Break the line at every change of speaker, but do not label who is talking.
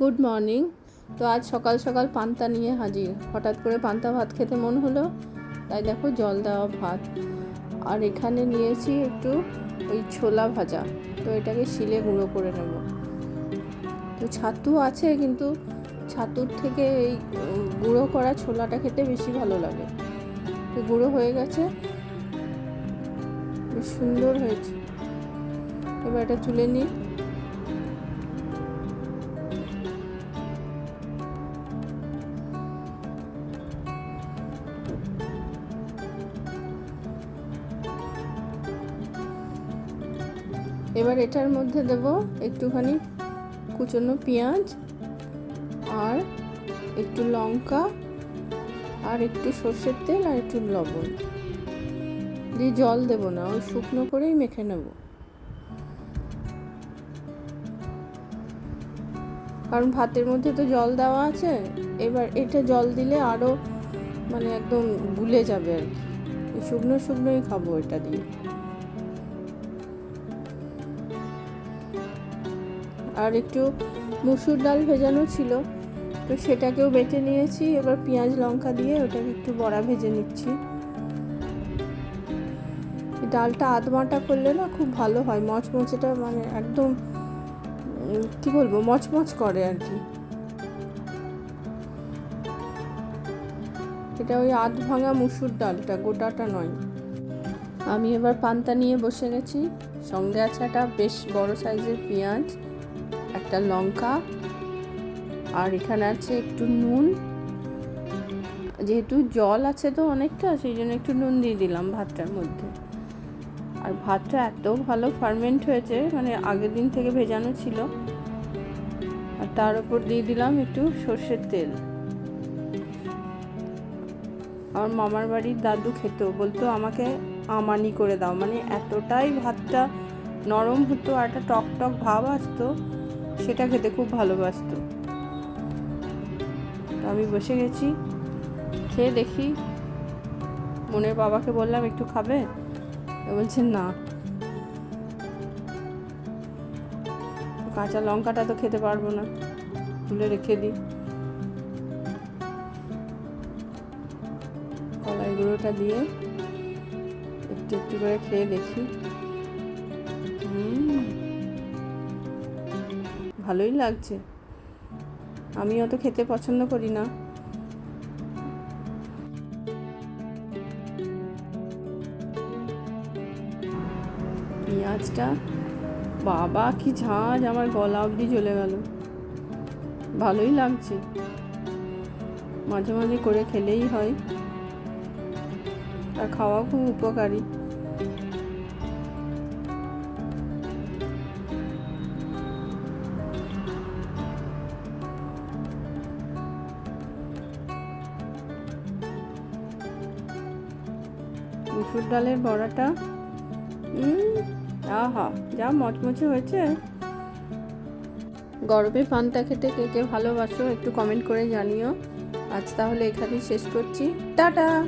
Good morning তো আজ সকাল সকাল পান্তা নিয়ে হাজির। হঠাৎ করে পান্তা ভাত খেতে মন হলো, তাই দেখো জল দেওয়া ভাত। আর এখানে নিয়েছি একটু ওই ছোলা ভাজা। তো এটাকে শিলে গুঁড়ো করে নেব। তো ছাতু আছে, কিন্তু ছাতুর থেকে এই গুঁড়ো করা ছোলাটা খেতে বেশি ভালো লাগে। তো গুঁড়ো হয়ে গেছে। সুন্দর হয়েছে। এবার এটা তুলে নিই। এবার এটার মধ্যে দেব একটুখানি কুচনো পেঁয়াজ আর একটু লঙ্কা আর একটু সর্ষের তেল আর একটু লবণ। দিয়ে জল দেব না, ওই শুকনো করেই মেখে নেব। কারণ ভাতের মধ্যে তো জল দেওয়া আছে, এবার এটা জল দিলে আরও মানে একদম গুলে যাবে আর কি। শুকনো শুকনোই খাব এটা দিয়ে। আর একটু মুসুর ডাল ভেজানো ছিল। তো সেটাকেও বেটে নিয়েছি, এবার পেঁয়াজ, লঙ্কা দিয়ে ওটাকে একটু বড়া ভেজে নিচ্ছি। ডালটা আধমাটা করলে না খুব ভালো হয়, মচমচেটা মানে একদম কি বলব, মচমচ করে আর কি। এটা ওই আধ ভাঙা মুসুর ডালটা, গোটাটা নয়। আমি এবার পান্তা নিয়ে বসে গেছি। সঙ্গে আছে একটা বেশ বড় সাইজের পেঁয়াজ। একটা লঙ্কা। আর এখানে আছে একটু নুন। যেহেতু জল আছে তো অনেকটা, সেই জন্য একটু নুন দিয়ে দিলাম ভাতটার মধ্যে। আর ভাতটা এত ভালো ফার্মেন্ট হয়েছে মানে আগের দিন থেকে ভেজানো ছিল। আর তার উপর দিয়ে দিলাম একটু সর্ষের তেল। আমার মামার বাড়ির দাদু খেত, বলতো আমাকে আমানি করে দাও। মানে এতটাই ভাতটা নরম হতো আর একটা টক টক ভাব আসতো সেটা খেতে খুব ভালোবাসতো। আমি বসে গেছি, খেয়ে দেখি। মনের বাবাকে বললাম, একটু খাবে? ও বলছে, না। কাঁচা লঙ্কাটা তো খেতে পারব না, তুলে রেখে দিই। কলাই গুঁড়োটা দিয়ে একটু একটু করে খেয়ে দেখি। হুম। ভালোই লাগছে। আমি অত খেতে পছন্দ করি না। পেঁয়াজটা, বাবা কি ঝাঁজ, আমার গলা অবধি চলে গেল। ভালোই লাগছে। মাঝে মাঝে করে খেলেই হয়। আর খাওয়া খুব উপকারী। মুসুর ডালের বড়াটা? আহা, যা মচমচে হয়েছে। গরমে পান্তা খেতে কে কে ভালোবাসো একটু কমেন্ট করে জানিও। আজ তাহলে এখানেই শেষ করছি। টাটা!